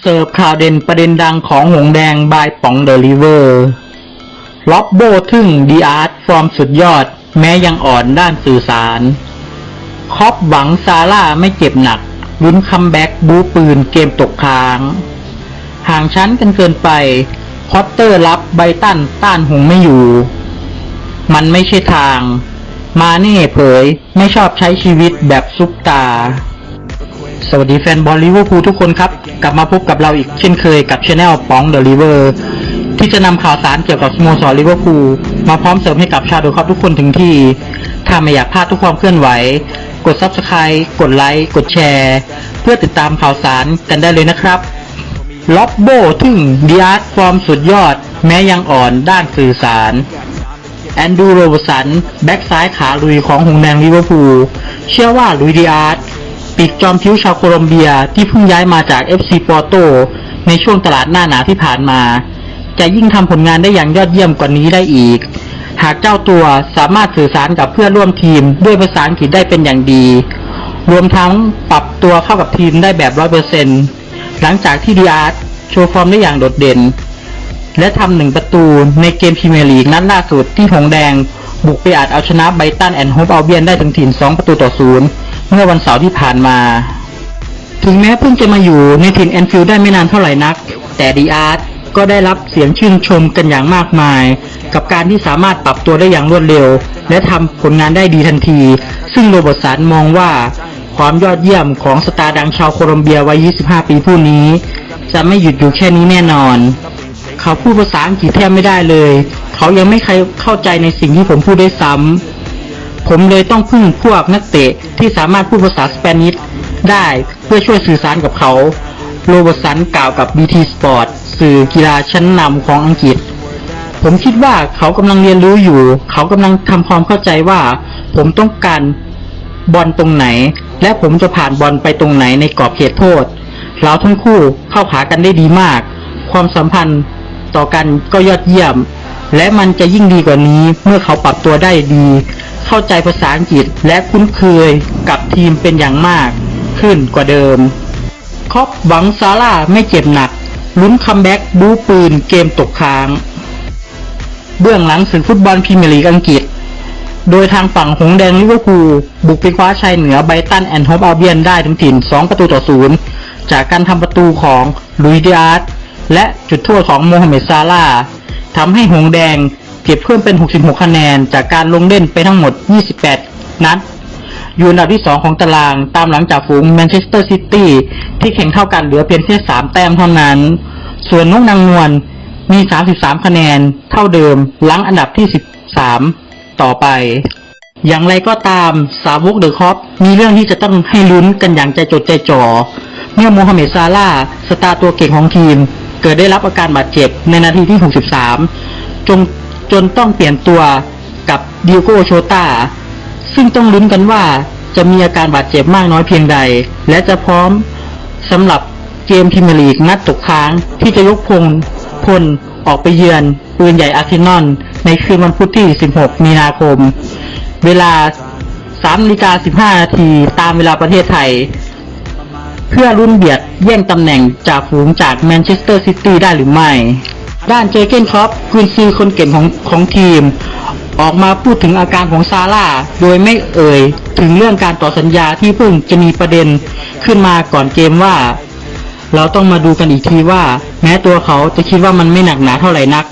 เสิร์ฟข่าวเด่นประเด็นดังของหงแดงบายป๋องเดลิเวอร์ล็อบโบทึ่งดีอาร์ตฟอร์มสุดยอด แม้ยังอ่อนด้านสื่อสาร คอปหวังซาร่าไม่เจ็บหนัก ลุ้นคัมแบ็กบูปืนเกมตกค้าง ห่างชั้นกันเกินไป พอตเตอร์รับไบตันต้านหงไม่อยู่ มันไม่ใช่ทาง มาเน่เผยไม่ชอบใช้ชีวิตแบบซุปตา สวัสดีแฟนบอลลิเวอร์พูลทุกคนครับ กลับมาพบกับเราอีกเช่นเคยกับช anel ป๋องเดอะลิเวอร์ที่จะนำข่าวสารเกี่ยวกับสโมสรลิเวอร์พูลมาพร้อมเสริมให้กับชาวดูครับทุกคนถึงที่ ถ้าไม่อยากพลาดทุกความเคลื่อนไหว กด Subscribe กดไลค์ กดแชร์ เพื่อติดตามข่าวสารกันได้เลยนะครับล็อบโบทึ่งดีอาร์ตฟอร์มสุดยอด แม้ยังอ่อนด้านสื่อสารแอนดูโรบสัน แบ็กซ้ายขาลุยของหงแดงลิเวอร์พูลเชื่อว่าลุยดีอาร์ต ปีกจอมพิ้วชาวโคลอมเบียที่เพิ่งย้ายมาจาก FC ปอร์โต ในช่วงตลาดหน้าหนาวที่ผ่านมา จะยิ่งทำผลงานได้อย่างยอดเยี่ยมกว่านี้ได้อีก หากเจ้าตัวสามารถสื่อสารกับเพื่อนร่วมทีมด้วยภาษาอังกฤษได้เป็นอย่างดี รวมทั้งปรับตัวเข้ากับทีมได้แบบร้อยเปอร์เซ็นหลังจากที่ดีอาร์ตโชว์ฟอร์มได้อย่างโดดเด่น และทำหนึ่งประตูในเกมพรีเมียร์ลีกนัดล่าสุดที่หงแดง บุกไปอาจเอาชนะไบตันแอนด์โฮปอัลเบียนได้ถึงถิ่น2ประตูต่อศูนย์ เมื่อวันเสาร์ที่ผ่านมา ถึงแม้เพิ่งจะมาอยู่ในถิ่นแอนฟิลด์ได้ไม่นานเท่าไหร่นัก แต่ดีอาร์ตก็ได้รับเสียงชื่นชมกันอย่างมากมาย กับการที่สามารถปรับตัวได้อย่างรวดเร็ว และทำผลงานได้ดีทันที ซึ่งโรเบร์ตสันมองว่า ความยอดเยี่ยมของสตาร์ดังชาวโคลอมเบียวัย 25 ปีผู้นี้ จะไม่หยุดอยู่แค่นี้แน่นอน เขาพูดภาษาอังกฤษแทบไม่ได้เลย เขายังไม่เคยเข้าใจในสิ่งที่ผมพูดได้ซ้ำ ผมเลยต้องพึ่งพวกนักเตะที่สามารถพูดภาษาสเปนิชได้เพื่อช่วยสื่อสารกับเขา โรเบสันกล่าวกับ BT Sport สื่อกีฬาชั้นนำของอังกฤษ ผมคิดว่าเขากำลังเรียนรู้อยู่ เขากำลังทำความเข้าใจว่า ผมต้องการบอลตรงไหน และผมจะผ่านบอลไปตรงไหนในกรอบเขตโทษ เราทั้งคู่เข้าขากันได้ดีมาก ความสัมพันธ์ต่อกันก็ยอดเยี่ยม และมันจะยิ่งดีกว่านี้เมื่อเขาปรับตัวได้ดี เข้าใจภาษาอังกฤษและคุ้นเคยกับทีมเป็นอย่างมากขึ้นกว่าเดิม คอปหวังซาร่าไม่เจ็บหนัก ลุ้นคัมแบ็กบูปืนเกมตกค้าง เบื้องหลังศึกฟุตบอลพรีเมียร์ลีกอังกฤษ โดยทางฝั่งหงแดงลิเวอร์พูลบุกไปคว้าชัยเหนือไบตันแอนด์โฮปอัลเบียนได้ถึงถิ่น 2 ประตูต่อศูนย์จากการทำประตูของลุยดิอาร์ตและจุดโทษของโมฮัมเหม็ดซาร่าทำให้หงแดง เก็บเพิ่มเป็น 66 คะแนน จากการลงเล่นไปทั้งหมด 28 นัด อยู่อันดับที่ 2 ของตารางตามหลังจากฝูงแมนเชสเตอร์ซิตี้ที่แข่งเท่ากันเหลือเพียงแค่ 3 แต้มเท่านั้น ส่วนนกนางนวลมี 33 คะแนน เท่าเดิมหลังอันดับที่ 13 ต่อไป อย่างไรก็ตามสาวกเดอะคอปมีเรื่องที่จะต้องให้ลุ้นกันอย่างใจจดใจจ่อ เมื่อโมฮัมเหม็ดซาร่าสตาร์ตัวเก่งของทีม เกิดได้รับอาการบาดเจ็บในนาทีที่ 63จน จนต้องเปลี่ยนตัวกับดิโกโชตาซึ่งต้องลุ้นกันว่าจะมีอาการบาดเจ็บมากน้อยเพียงใด และจะพร้อมสำหรับเกมพรีเมียร์ลีกนัดตกค้างที่จะยกพงพลออกไปเยือนปืนใหญ่อาร์เซนอลในคืนวันพุธที่ 16 มีนาคม เวลา3นาฬิกา15 นาทีตามเวลาประเทศไทย เพื่อรุ่นเบียดแย่งตำแหน่งจากฝูงจากแมนเชสเตอร์ซิตี้ได้หรือไม่ ด้านเจเกนครอปกุนซือคนเก่งของของทีม ออกมาพูดถึงอาการของซาร่า โดยไม่เอ่ย ถึงเรื่องการต่อสัญญาที่เพิ่งจะมีประเด็นขึ้นมาก่อนเกมว่า เราต้องมาดูกันอีกทีว่า แม้ตัวเขาจะคิดว่ามันไม่หนักหนาเท่าไหร่นัก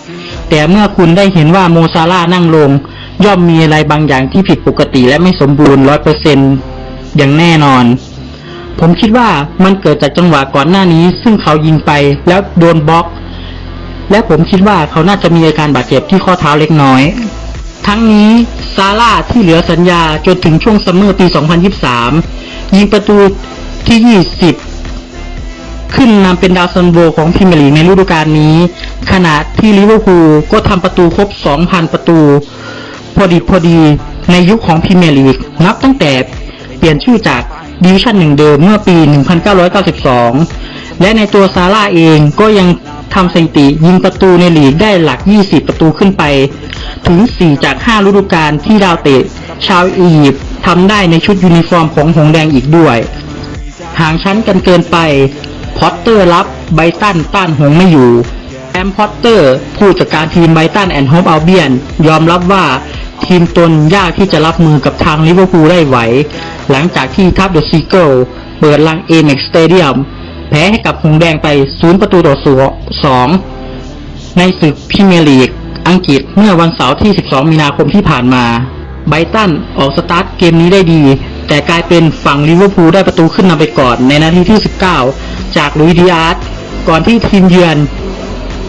แต่เมื่อคุณได้เห็นว่าโมซาร่านั่งลง ย่อมมีอะไรบางอย่างที่ผิดปกติและไม่สมบูรณ์ร้อยเปอร์เซนอย่างแน่นอนผมคิดว่ามันเกิดจากจังหวะก่อนหน้านี้ ซึ่งเขายิงไปแล้วโดนบล็อก และผมคิดว่าเขาน่าจะมีอาการบาดเจ็บที่ข้อเท้าเล็กน้อย ทั้งนี้ซาร่าที่เหลือสัญญาจนถึงช่วงซัมเมอร์ปี 2023 ยิงประตูที่ 20 ขึ้นนำเป็นดาวซันโบของพรีเมียร์ลีกในฤดูกาลนี้ ขณะที่ลิเวอร์พูลก็ทำประตูครบ 2,000 ประตู พอดีพอดีในยุคของพรีเมียร์ลีกนับตั้งแต่เปลี่ยนชื่อจากดิวิชั่นหนึ่งเดิมเมื่อปี 1992 และในตัวซาร่าเองก็ยัง ทำสถิติยิงประตูในลีกได้หลัก 20 ประตูขึ้นไป ถึง 4 จาก 5 ฤดูกาลที่ดาวเตะ ชาวอียิปต์ทำได้ในชุดยูนิฟอร์มของหงแดงอีกด้วย ห่างชั้นกันเกินไป พอตเตอร์รับไบตันต้านหงไม่อยู่แอมพอตเตอร์ผู้จัดการทีมไบตันแอนด์โฮปอัลเบียน ยอมรับว่าทีมตนยากที่จะรับมือกับทางลิเวอร์พูลได้ไหว หลังจากที่ทัพเดอะซีเกิลเปิดลังเอเม็กสเตเดียม แพ้ให้กับหงแดงไป 0 ประตูต่อ2ในศึกพรีเมียร์ลีกอังกฤษเมื่อวันเสาร์ที่ 12 มีนาคมที่ผ่านมา ไบตันออกสตาร์ทเกมนี้ได้ดี แต่กลายเป็นฝั่งลิเวอร์พูลได้ประตูขึ้นนำไปก่อนในนาทีที่ 19 จากลุยดิอาร์ตก่อนที่ทีมเยือน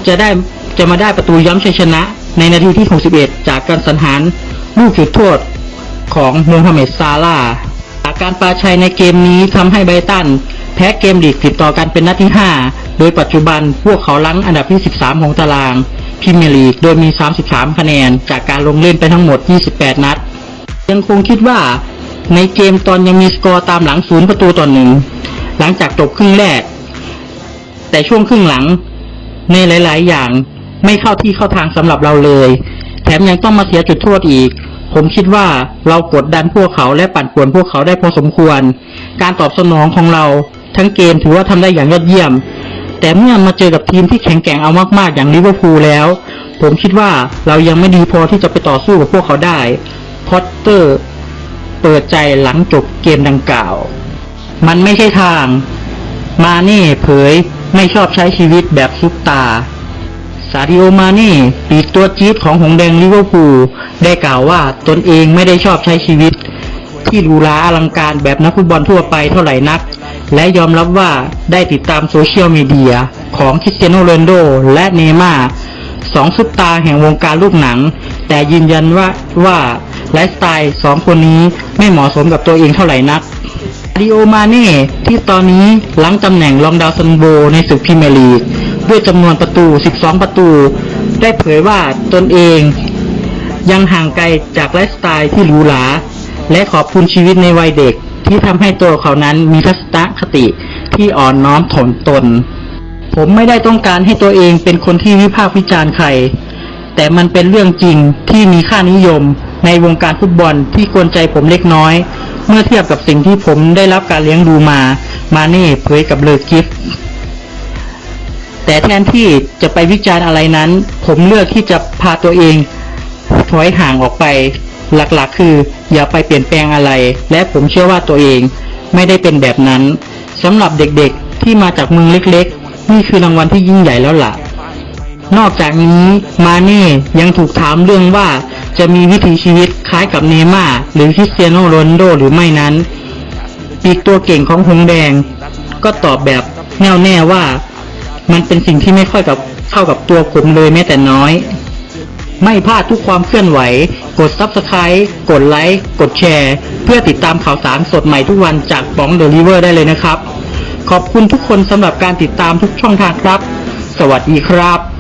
จะได้จะมาได้ประตูย้ำชัยชนะ ในนาทีที่ 61 จากการสังหารลูกจุดโทษของโมฮัมเหม็ดซาลาจากการปาชัยในเกมนี้ทำให้ไบตัน แพ้เกมลีกติดต่อกันเป็นนัดที่ 5 โดยปัจจุบันพวกเขาลังอันดับที่ 13 ของตารางพรีเมียร์ลีกโดยมี 33 คะแนน จากการลงเล่นไปทั้งหมด 28 นัด ยังคงคิดว่าในเกมตอนยังมีสกอร์ตามหลังศูนย์ประตูต่อหนึ่งหลังจากจบครึ่งแรก แต่ช่วงครึ่งหลัง ในหลาย ๆ อย่างไม่เข้าที่เข้าทางสำหรับเราเลย แถมยังต้องมาเสียจุดโทษอีกผมคิดว่าเรากดดันพวกเขาและปั่นป่วนพวกเขาได้พอสมควร การตอบสนองของเรา ทั้งเกมถือว่าทำได้อย่างยอดเยี่ยม แต่เมื่อมาเจอกับทีมที่แข็งแกร่งเอามากๆอย่างลิเวอร์พูลแล้ว ผมคิดว่าเรายังไม่ดีพอที่จะไปต่อสู้กับพวกเขาได้ พอตเตอร์เปิดใจหลังจบเกมดังกล่าว มันไม่ใช่ทาง มาเน่เผยไม่ชอบใช้ชีวิตแบบซุปตาซาดิโอมาเน่ปีกตัวจี๊ดของหงแดงลิเวอร์พูลได้กล่าวว่าตนเองไม่ได้ชอบใช้ชีวิต ที่หรูหราอลังการแบบนักฟุตบอลทั่วไปเท่าไหร่นัก และยอมรับว่าได้ติดตามโซเชียลมีเดียของคริสเตียโนโรนโดและเนย์ม่าสองซุปตาแห่งวงการลูกหนัง แต่ยืนยันว่าว่าไลฟ์สไตล์สองคนนี้ไม่เหมาะสมกับตัวเองเท่าไหร่นักดิโอมาเน่ที่ตอนนี้หลังตำแหน่งรองดาวซันโบในศึกพรีเมียร์ลีกด้วยจำนวนประตู 12 ประตู ได้เผยว่าตนเอง ยังห่างไกลจากไลฟ์สไตล์ที่หรูหราและขอบคุณชีวิตในวัยเด็ก ที่ทำให้ตัวเขานั้นมีทัศนคติที่อ่อนน้อมถ่อมตน ผมไม่ได้ต้องการให้ตัวเองเป็นคนที่วิพากษ์วิจารณ์ใคร แต่มันเป็นเรื่องจริงที่มีค่านิยมในวงการฟุตบอลที่กวนใจผมเล็กน้อย เมื่อเทียบกับสิ่งที่ผมได้รับการเลี้ยงดูมา มาเน่เผยกับเลอกิฟต์แต่แทนที่จะไปวิจารณ์อะไรนั้น ผมเลือกที่จะพาตัวเองถอยห่างออกไป หลักๆ คืออย่าไปเปลี่ยนแปลงอะไร และผมเชื่อว่าตัวเองไม่ได้เป็นแบบนั้นสำหรับเด็กๆที่มาจากเมืองเล็กๆ นี่คือรางวัลที่ยิ่งใหญ่แล้วล่ะ นอกจากนี้มาเน่ยังถูกถามเรื่องว่าจะมีวิถีชีวิตคล้ายกับเนม่าหรือคริสเตียโนโรนโดหรือไม่นั้น ปีกตัวเก่งของหงแดง ก็ตอบแบบแน่วแน่ว่า มันเป็นสิ่งที่ไม่ค่อยกับเข้ากับตัวผมเลยแม้แต่น้อย ไม่พลาดทุกความเคลื่อนไหว กด Subscribe กดไลค์ กดแชร์ เพื่อติดตามข่าวสารสดใหม่ทุกวันจากป๋องเดลิเวอร์ได้เลยนะครับ ขอบคุณทุกคนสำหรับการติดตามทุกช่องทางครับ สวัสดีครับ